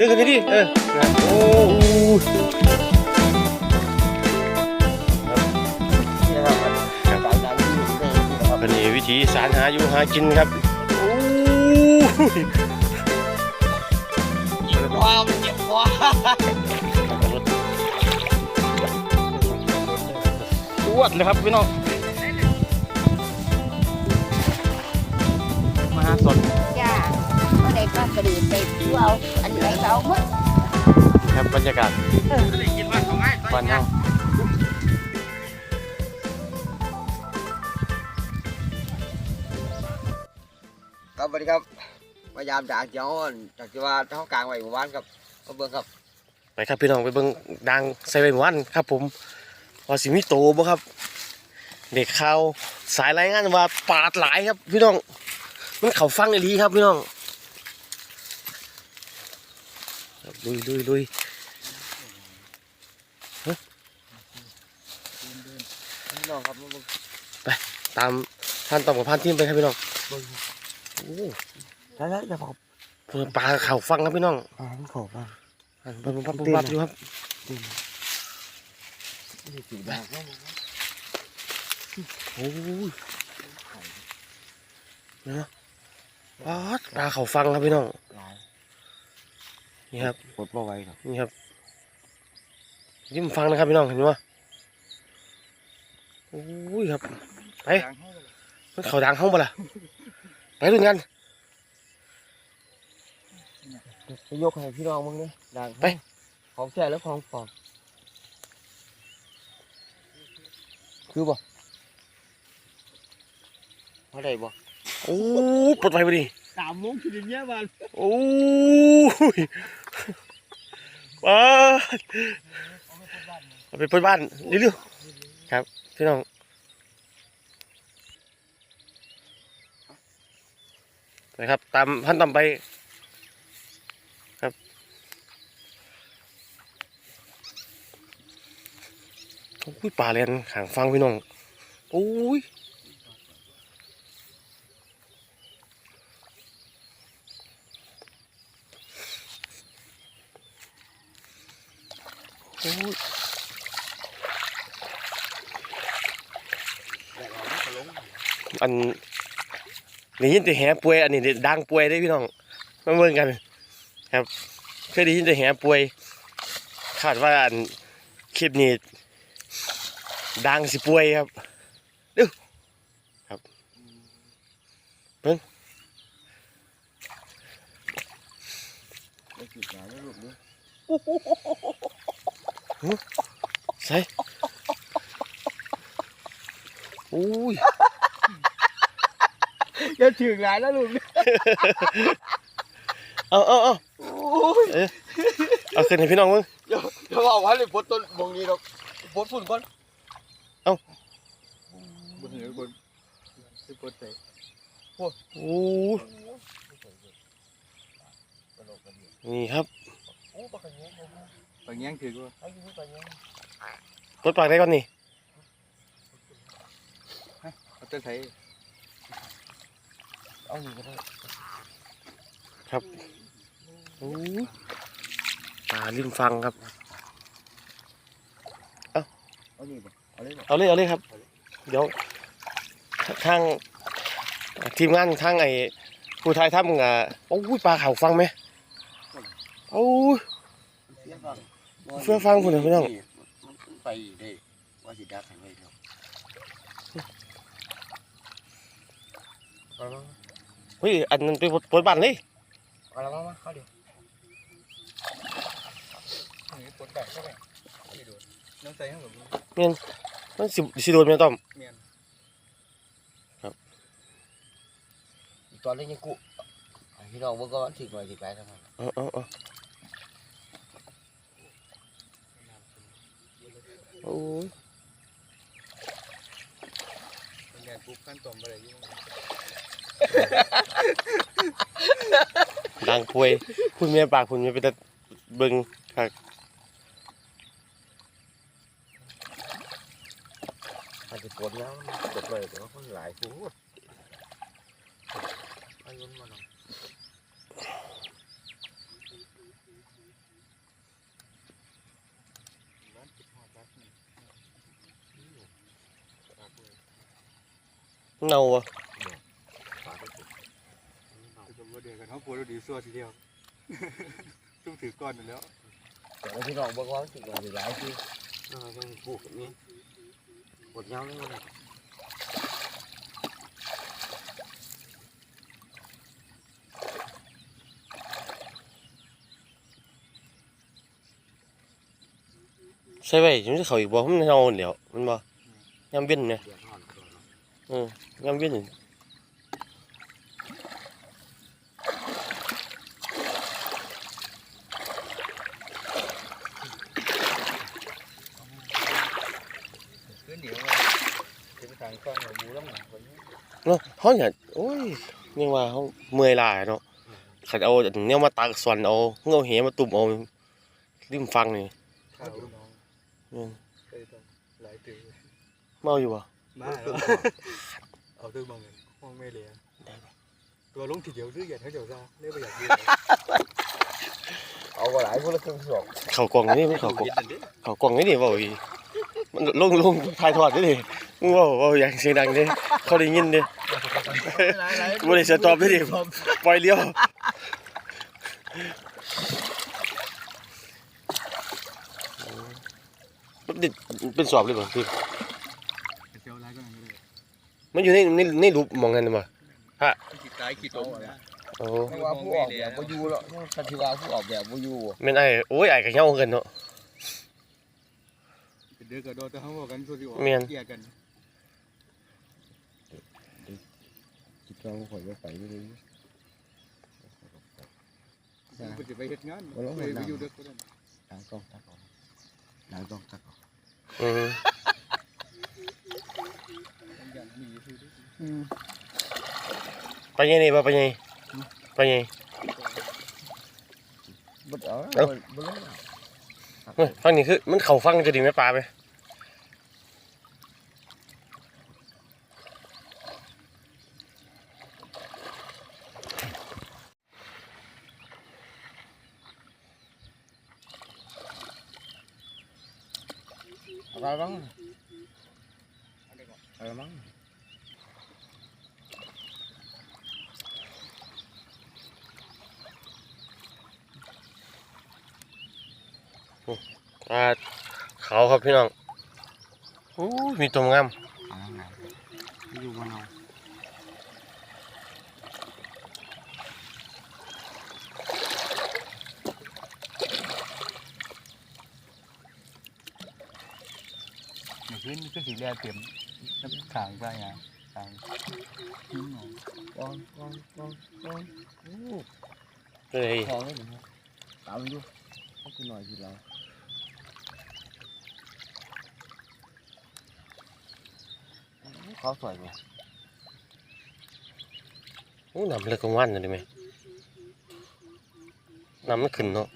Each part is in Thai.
ดึงกันดิเออนะโอ้โหนี่นะครับการการที่อยู่ในนี่นะครับเป็นนี่วิธีสารหาอยู่หากินครับโอ้ยความเจ็บความตวดเลยครับพี่น้องมาหาสด จ้าก็ได้ปลากระดิ่งไปดูเอาอันไหนก็เอาหมดครับบรรยากาศบ้านเฮาครับสวัสดีครับพยายามจากเจ้าอ่อนจากที่ว่าเท่ากลางไว้หมู่บ้านครับมาเบิ่งครับไปครับพี่น้องไปเบิ่งดังใส่ใบหมู่บ้านครับ ผมว่าสิมีโตบ่ครับ เด็กข่าวสายรายงานว่าปาดหลายครับ พี่น้องมันเขาฟังอีหลีครับพี่น้องครับ ลุยลุยลุยพี่น้องครับมาเบิ่งตามท่านตอมกับพันทีมไปครับพี่น้องโอ้ใช่ใช่จะขอบเพิ่นปลาเขาฟังครับพี่น้องอ่าขอบอะอันปั๊บปั๊บปั๊บปั๊บอยู่ครับนี่สีแดงโอ้ยนะปลาดปลาเขาฟังครับพี่น้องหลาย นี่ครับปลดบ่ไว้ครับนี่ครับยิ้มฟังนะครับพี่น้องเห็นไหมโอ้ยครับไปมันเขาดังห้องปะล่ะไปดูกันไปยกให้พี่น้องมึงนี่ดังไปของแท้แล้วของปลอมคือบ่เขาได้บ่โอ้ยปลดไปพอดีสามโมงคืออย่างเงี้ยบ้านโอ้ย ว้าเอาไปเปิดบ้านเร็วๆครับพี่น้องไปครับ ตามพันตามไปครับ โอ้ยป่าเรียนขางฟังพี่น้อง โอ้ย อ้ยอันนี่ยินแต่แหป่วยอันนี้ดังป่วยได้พี่น้องมาเบิ่งกัน ครับเคยได้ยินแต่แหป่วยคาดว่าอันคลิปนี้ดังสิป่วยครับดูครับเบิ่งได้ขีดยาแล้วลูกนี่ ใส่โอ้ยจะถึงหลายแล้วลูกนี่เอาเอาเอาโอ้ยเอาขึ้นให้พี่น้องมึงเดี๋ยวเดี๋ยวเอาไว้เลยปลดต้นมงนี้ดอกปลดฝุ่นก่อนเอ้าบนเหนือบนที่ปลดใส่โอ้ยนี่ครับโอ้ ปลากระเงี้ยปลาเงี้ยถือว่าไอ้ยี่ปลาเงี้ยเปิดปากได้ก่อนนี่เขาจะใช้เอาอยู่ก็ได้โอ้ยปลาริมฟังครับ เอาอยู่บ่เอาเลยบ่เอาเลยเอาเลยครับ เดี๋ยวทางทีมงานทางไอ้ผู้ไทยทำอะโอ้ยปลาเขาฟังไหมโอ้ยเชื่อ ฟังพุ่นน่ะพี่น้อง มันไปได้ว่าสิดักให้ไว้เถอะเอาละเฮ้ยอันนั้นไปปวดบ้านเลยเอาละมามาเข้าเดี๋ยวนี่ปลดแบบใช่ไหมนี่ดูน้ำใส่ข้างหลังมันสิสิโดนไหมต้อม เมียนครับ ตอนนี้ยังกูพี่น้องเมื่อก่อนถึงหน่อยถึงไรทั้งนั้นเอาเอาเอา โอ้ยเมียนปุ๊บขั้นตอนอะไรยิ่งดังป่วยคุณเมียปากคุณเมียไปแต่เบิ่งครับอาจจะปวดแล้วปวดเลยแต่ว่าคนหลายคู่อายุมัน เน่าวะจะมาเดือดกันเขาปวดดีซัวทีเดียวต้องถือก้อนอยู่แล้วแต่ว่าพี่น้องเบิ่งว่าสิว่าสิหลายคือเออยังปลูกแบบนี้ปวดยาวเลยมันใช่ไว้จังสิเขาอีกบ่มันเน่าเดี๋ยวมันบ่ยามเว้นเนี่ยเดือดร้อนก่อนเนาะ เออยามเว้นขึ้นเดี๋ยวจะไปทางกล้องหมูแล้วหนักกว่านี้เนาะเฮาอย่าโอ้ยยังว่าเฮาเมื่อยหลายเนาะขัดเอาอันแนวมาตักสวนเอาเงาเหมาตุ่มเอาริมฟังนี่ข้าวน้องอืมเคยต้อ งหลายตื่นเมาอยู่บ่มาแล้วเอาตัวมองเงินห้องไม่เหลียตัวลงทีเดียวดื้อหยัดเขาเจ้าซาเรียกว่าหยัดยืดเอาบ่หลายคนละครึ่งสองเข้ากล่องนี่มันเข้ากล่องเข้ากล่องนี่ดิเว้าอีมันลงลงถ่ายทอดนี่ดิมึงเว้าเว้าอย่างเสียงดังเด้เขาได้ยินเด้บ่ได้สต็อปเด้ดิปล่อยเลี้ยวมันติดเป็นสอบเลยบ่พี่ เจ้าร้ายก็นั่นเลย มันอยู่ในในในรูปมองกันบ่ขีดตายขีดตรงนะโอ้เพราะว่าผู้ออกแบบบ่อยู่แล้วคันที่ว่าผู้ออกแบบบ่อยู่แม่นไอ้โอ้ยไอ้ก็เหี่ยวเกินเนาะเดือดกระโดดแต่เขาบอกกันตัวที่ออกเมียนเกี่ยกันคิดว่าข่อยบ่ไปเลยมันจะไปเฮ็ดงานบ่ลงไปน้ำไปอยู่เด็กคนนั้นนางต้องตักออกนางต้องตักออกอืม บางอย่างมีอยู่ที่ ไปยังนี่บ่ไปยังไปยังบ่เอาเอ้าบ่ลงเฮ้ยฟังนี่คือมันเข้าฟังจะดีไหมปลาไป อะไรบ้างอะไรบ้าง อ่าเขาครับพี่น้องโอ้ยมีตัวงามอะไรไงอยู่บ้านเราเมื่อคืนก็สีแดงเต็มน้ำขางไปไงขางหินหนองกองกองกองกองโอ้เฮ้ยทองนี่นะตามอยู่เขาคือหน่อยทีเรา ขาสวยไหมโอ้น้ำเลือกลางวันเลยไหมน้ำมันขึ้นเนาะ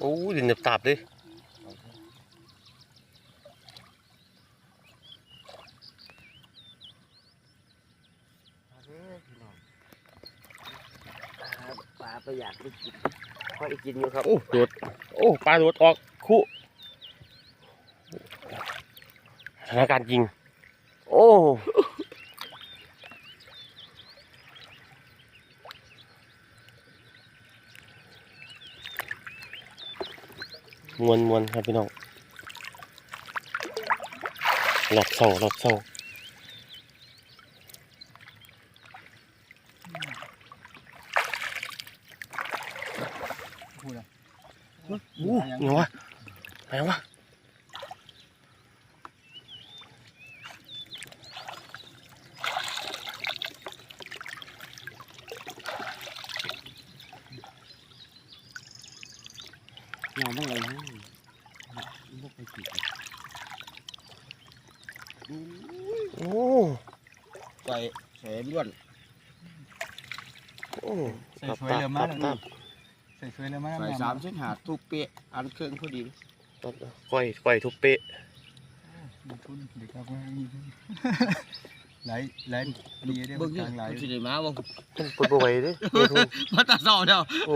โอ้ยดินหนึบตาบเลย ปลาประหยัดไปกินค่อย กินอยู่ครับโอ้โดดโอ้ปลาโดดออกคู่สถานการณ์จริง โอ้มวนมวนครับพี่น้องหลอกเศร้าหลอกเศร้า อู้เหนียววะไหนวะ เราต้องอะไรให้ไม่ไปกิน โอ้ ใส่ใส่ล้วน โอ้ ใส่ช่วยเรือมา ตั แล้ว บตั นี่ บ ใส่ช่ วยเรือมาใส่สามเส้นหาทุกเป๊ะอันเครื่องพอดีตับก้อยก้อยทุบเป๊ะมีทุนเด็กครับว่ามีทุนไหลไหลดีได้เบิ่มังนนี่กลางไหลมันสิได้มาบ่มันปลดบ่ไหวเด้ไม่ทุนมาตาเศร้าเด้อโอ้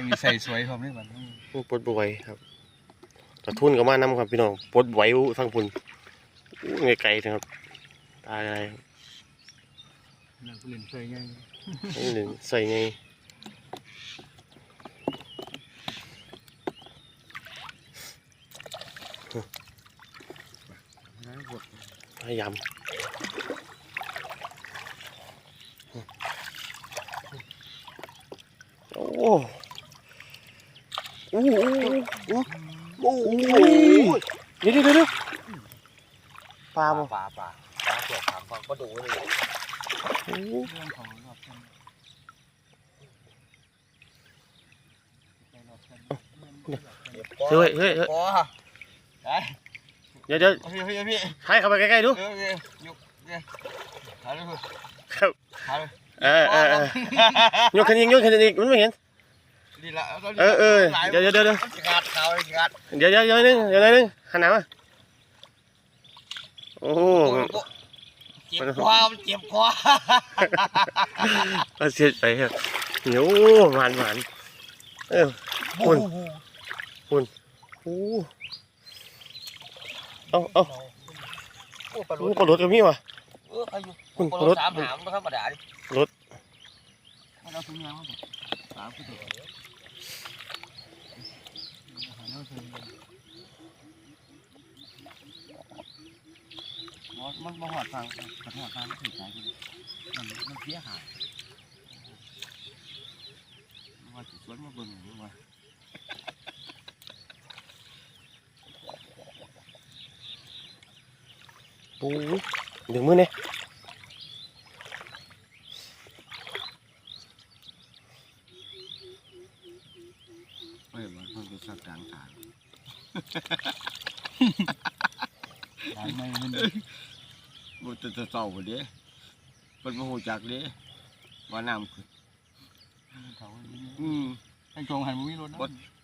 ยังใส่สวยพร้อมนี่มันมันปลดบ่ไหวครับกระทุนก็มานำครับพี่น้องปลดไหวทางพุ่นอู้ไกลๆนะครับตายอะไรนักเล่นใส่ง่ายนี่หนึ่งใส่ไง นะบด พยายามโอ้โอ้โอ้โอ้โอ้เดี๋ยวเดี๋ยวเดี๋ยวปลาบ่ปลาปลาปลาเกี่ยวกับฟังบ่ดูเลยโอ้เรื่องของรอบกันเฮ้ยเฮ้ยเฮ้ย โอ้ไปเดี๋ยวเดี๋ยวพี่พี่พี่ให้เข้าไปใกล้ๆดู เออเออยกเนี่ยหาเลยครับ หาเลยเออเออเออยกขึ้นอีกยกขึ้นอีกมันไม่เห็น ดีละเออเออเดี๋ยวเดี๋ยวเดี๋ยวขาดขาวขาดเดี๋ยวเดี๋ยวเดี๋ยวนึงเดี๋ยวนึงหันหน้ามาโอ้โหเจ็บคอมันเจ็บคอเอาเสียไปครับเหนียวหวานหวานเออคุณโอ้ เอาเอาโอ้ปลาโอ้ลุดปลาหลดกับมีวะเอออายุคุณปลาปลาลุลุดดสามหางมันธรรมดาดิรถเราถึงยังสามคือตัวมันมาหอดฟังมันหอดฟังไม่ถึงใจเลยมันมันเสียหายว่าสิสวนมาเบิ่งดูว่า โอ้ยดึงมือเนี่ยเฮ้ยมันเพิ่งจะสักกลางทางหลายไม่มันมันจะจะเศร้าบ่เด้มันมาหูจักเด้ว่าน้ำขึ้นเขาอืมไอ้กองหันมุ้ยรถนะ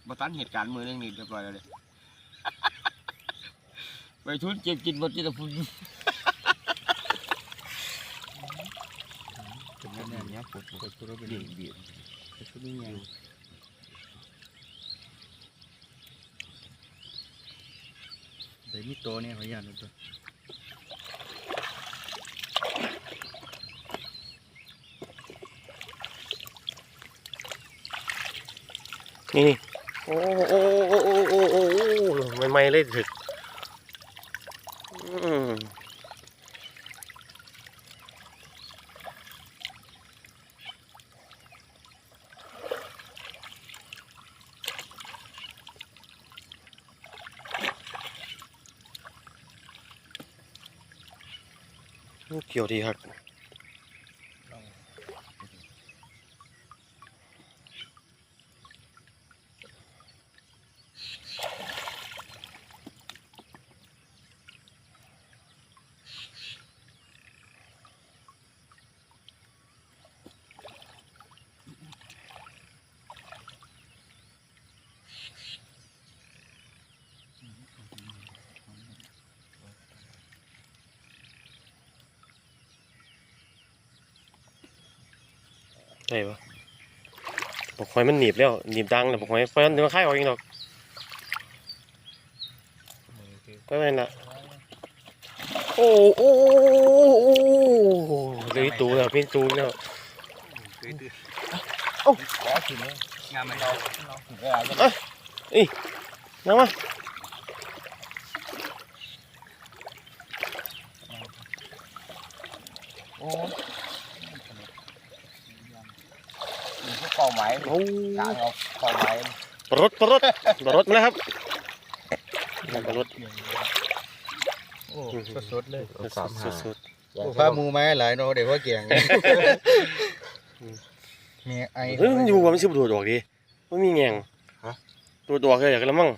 บ่ทันเหตุการณ์มือนึงนี่เรียบร้อยแล้วเด้ ไปทุนเก็บกินหมดที่ตะพุนเป็นแน่ๆเนี้ยปวดปวดปวดไปดิเบียดไปชุดนี้ไงเดี๋ยวมีตัวเนี่ยเขาอยากดูตัวนี่นี่โอ้โอ้โอ้โอ้โอ้โอ้โอ้ไม่ไม่เลยถึกอืม เกี่ ได้ปะบอกหอยมันหนีบแล้วหนีบดังแล้วบอกหอยไฟมันจะมาค่ายออกเองหรอกก็ไม่นละโอ้โอ้โอ้เลยตูแล้วเป็นตูแล้วขอถึงงานมันเราเวลาจะนั่งมา โอ้มีเป้าหมาย โอ้กลางเอาเป้าหมายปลดปลดปลดมาแล้วครับปลดโอ้สดๆเลยสุดสุดพามูไมาหลายเนาะเดี๋ยวว่าเกี่ยงมีไอเฮ้ยอยู่ว่ามันสิบตัวดอกดิมันมีแงงตัวดอกเลยอยากละมั่ง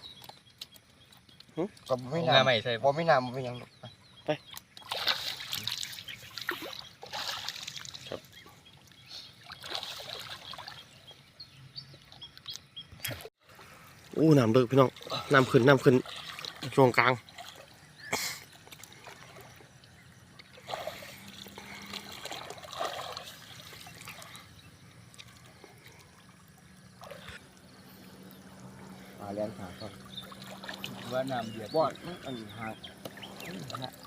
ก็ไม่งาน้ำใหม่ใส่บ่ไม่น้ำบ่ยัง อู้น้ำเลิกพี่น้องน้ำขึ้นน้ำขึ้นช่วงกลางาแยงขาครับว่าน้ำเดียบบอดมันอันหาง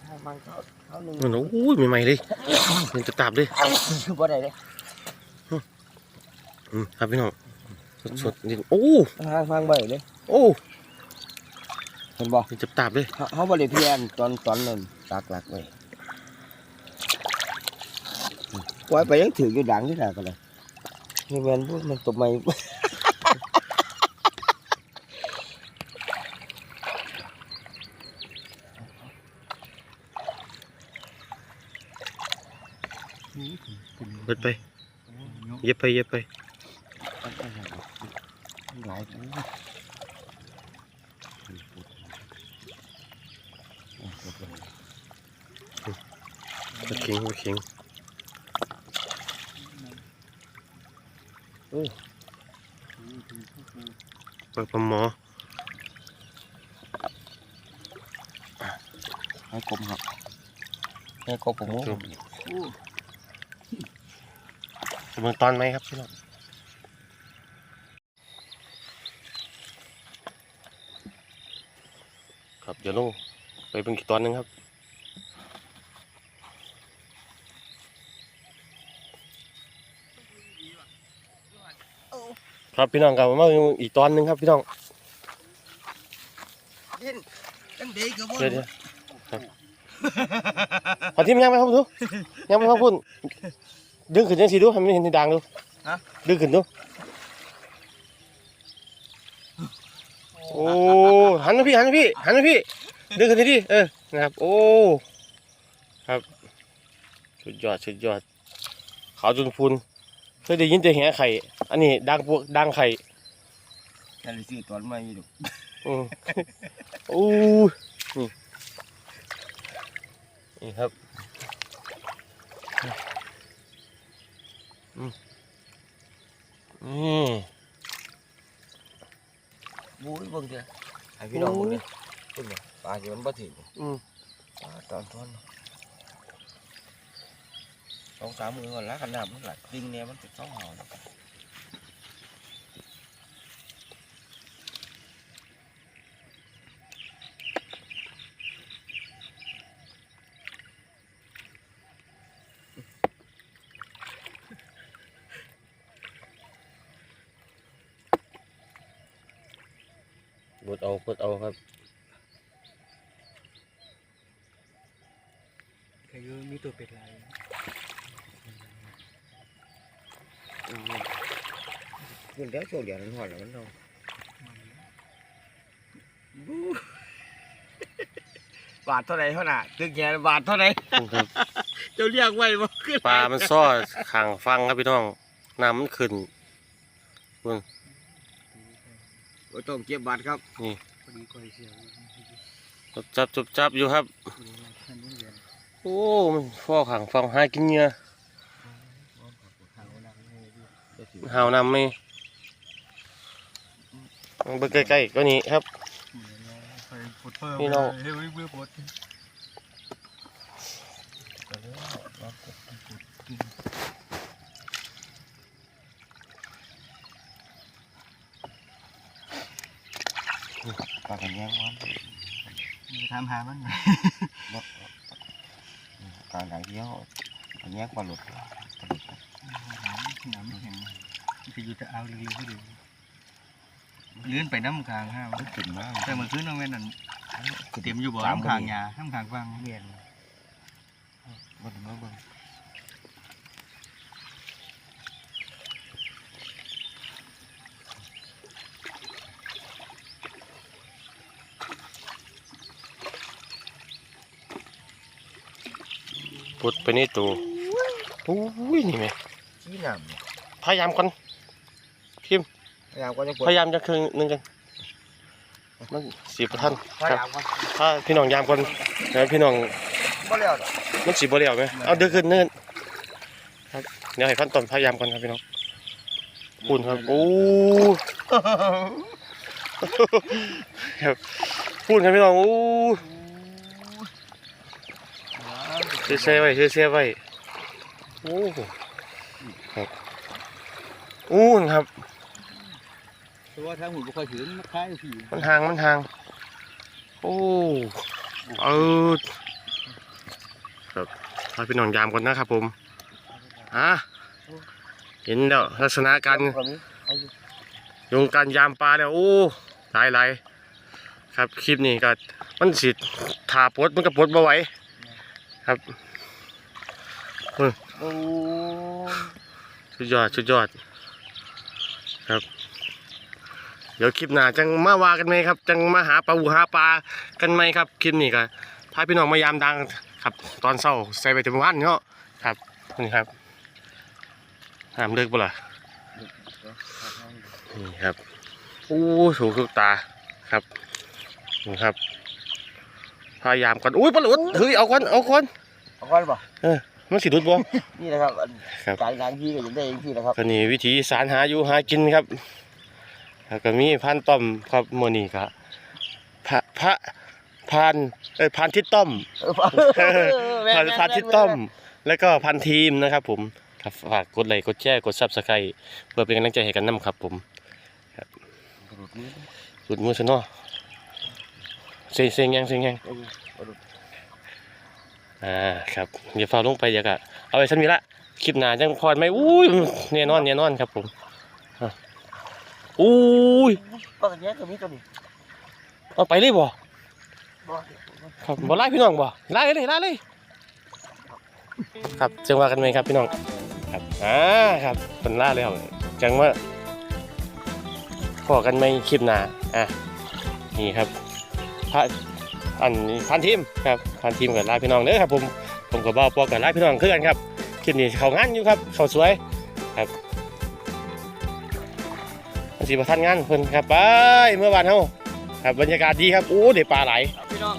หามันเขาเขาหนึ่งมันโอ้ยใหม่ๆเลยมันจะตับเลยบ่ได้เลยครับพี่น้อง สดๆนี่โอ้ห่างห่างบ่ได้เลยโอ้เห็นบ่มันจะตับเลยเขาเขาบ่ได้เพียนตอนตอนนั้นตักหลักไว้ปล่อยไปยังถืออยู่ดังที่ไหนกันเลยนี่แม่นพวกมันตบไม้เบิดไป เย็บไป เย็บไป หลายตัวกระเข็งกระเข็งโอ้ปลาปลาหมอให้กลมครับให้กลมผมจะเบิ่งตอนไหมครับพี่น้อง ครับเดี๋ยวลงไปเป็นอีกตอนหนึงครับครับพี่น้องกลับมาอีกตอนหนึงครับพี่น้องตั้งเด็กก็บ่เดี๋ยวเดี๋ยวครับพอทีมยังไหมครับดูยังไหมครับพุ่นดึงขึ้นยังสีดูให้มันเห็นที่ดังดูดึงขึ้นดูโอ้ หันมาพี่หันมาพี่หันมาพี่ดึงขึ้นดิเออนะครับ โอ้ครับสุดยอดสุดยอดขาวจนพูนเคยได้ยินแต่แหไข่ อันนี้ดังพวกดังไข่แต่ละสิตอนมาอยู่อืมโอ้นี่นี่ครับอืมนี่บู๊ยเบิ่งเด้อ ให้พี่น้องเบิ่งเด้อเบิ่งเด้อปลาสิมันบ่ถึงอืมปลาตอนทอนสองสามมือก่อนแล้วกันน้ำมันไหลดิงเนี่ยมันติดสองเห่า ดเอาบดเอาครับใครก็มีตัวเป็ดลายคุณเดี๋ยวโชว์เดี๋ยวนั้นหอดแล้วมันเอาบาทเท่าไหร่เท่าน่ะตึกแกบาทเท่าไหร่ครับเจ้าเรียกไว้บ่ขึ้นปลามันซ้อขางฟังครับพี่น้องน้ำมันขึ้น บ่ต้องเก็บบาทครับพอดีก้อยเสียวจับจับจับจับอยู่ครับท่านนี้เรียนโอ้มันฟ้อขางฟังหากินเหงื่อหางนังให้ด้วยหาวนำไหมมันเบิ่งใกล้ๆก็นี้ครับไปปวดเพิ่มพี่น้อง เฮ้ยเบื่อปวด ปลากันแย่งวัน ทำ หามันบ่กลางดังเดียวกันแย่งปลาหลุดปลาหลุดน้ำแข็งจะอยู่จะเอาเร็วๆก็ดีเลื่อนไปน้ำคางห้ามันขึ้นมาแต่มันขึ้นน้ำแม่นั่นเตรียมอยู่บ่สามน้ำคางยาน้ำคางฟังเมียนบ่ได้มาเบิ่ ดไปในตัวโอ้ยนี่ไหมชี้น้ำเนี่ยพยายามก่อนพยายามก็จะกดพยายามจะครึ่งหนึงกันมันสีประทันพยายามก่อนถ้าพี่น้องยามก่อนแล้วพี่น้องบ่แล้วดอกมันสีบ่เลี้ยวไหมเอาเดือขึ้นเนินครับเดี๋ยวให้พันต้นพยายามก่อนครับพี่น้องปูนครับโอ้ครับปูนครับพี่น้องโอ้ เชื่อเชื่อไว้เชื่อเชื่อไว้โอ้ครับอู้นครับแต่ว่าทางหมุนบ่ค่อยถึงมันคล้ายผีมันห่างมันห่างโอ้เออครับพาพี่น้องยามก่อนนะครับผมอะเห็นแล้วลักษณะการคนนี้ยงการยามปลาแล้วโอ้หลายหลายครับคลิปนี้ก็มันสิถาปลดมันก็ปลดบ่ไหว ครับโอ้สุดยอดสุดยอด ครับ เดี๋ยวคลิปหน้าจังมาว่ากันไหมครับ จังมาหาปลาหูหาปลากันไหมครับคลิปนี้ก็พาพี่น้องมายามดังครับ ตอนเช้าใส่ไปจำวันเนาะครับนี่ครับห้ามเลิกบ่ล่ะนี่ครับโอ้สูงสุดตาครับนี่ครับ พยายามก่อนอุ้ยปลาหลุดเฮ้ยเอาก่อนเอาก่อนเอาก่อนป่ะมันสิหลุดบ่ นี่นะครับอันครับ กลางทางที่ก็ยังได้เองที่นะครับก็นี่วิธีสารหาอยู่หากินครับแล้วก็มีพันต้อมครับโมอนี่ก็พระพระพานเอ้ยพานทิศต้อม เออพานพานทิศต้อม แล้วก็พันทีมนะครับผมครับฝากกดไลค์กดแชร์กดซับสไครต์เพื่อเป็นกำลังใจให้กันนํครับผมสุดมือซะเนาะ เซ็งเซ็งยังเซ็งยังอ่าครับเดี๋ยวฟ้าลงไปเดี๋ยวก็เอาไว้สันมีละคลิปหน้าจังพอดไหมอุ้ยแน่นอนแน่นอนครับผมอะอุ้ยก็อย่างเงี้ยก็มีตัวนี้เอาไปเลยบ่บ่ครับบ่ไล่พี่น้องบ่ไล่เลยไล่เลยครับจังว่ากันไหมครับพี่น้องครับอ่าครับเป็นล่าแล้วจังว่าพอกันไหมคลิปหน้าอะนี่ครับ พระอันนี้พันทีมครับพันทีมกับลาพี่น้องเด้อครับผมผมกับบ่าวปอกับลาพี่น้องคือกันครับคลิปนี้เขางานอยู่ครับเขาสวยครับอันสีประทันงานเพิ่นครับไปเมื่อวานเฮาครับบรรยากาศดีครับโอ้เดี๋ยวปลาไหลพี่น้อง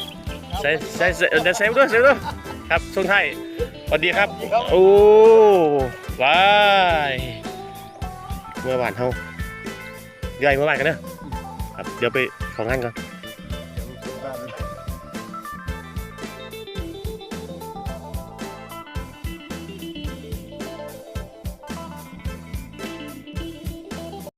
ใส่ใส่ใส่เดี๋ยวเซฟด้วยเซฟด้วยครับช่วงไทายสวัสดีครับโอ้บายเมื่อวานเฮาใหญ่เมื่อวานกันเนอะครับเดี๋ยวไปของงานก่อน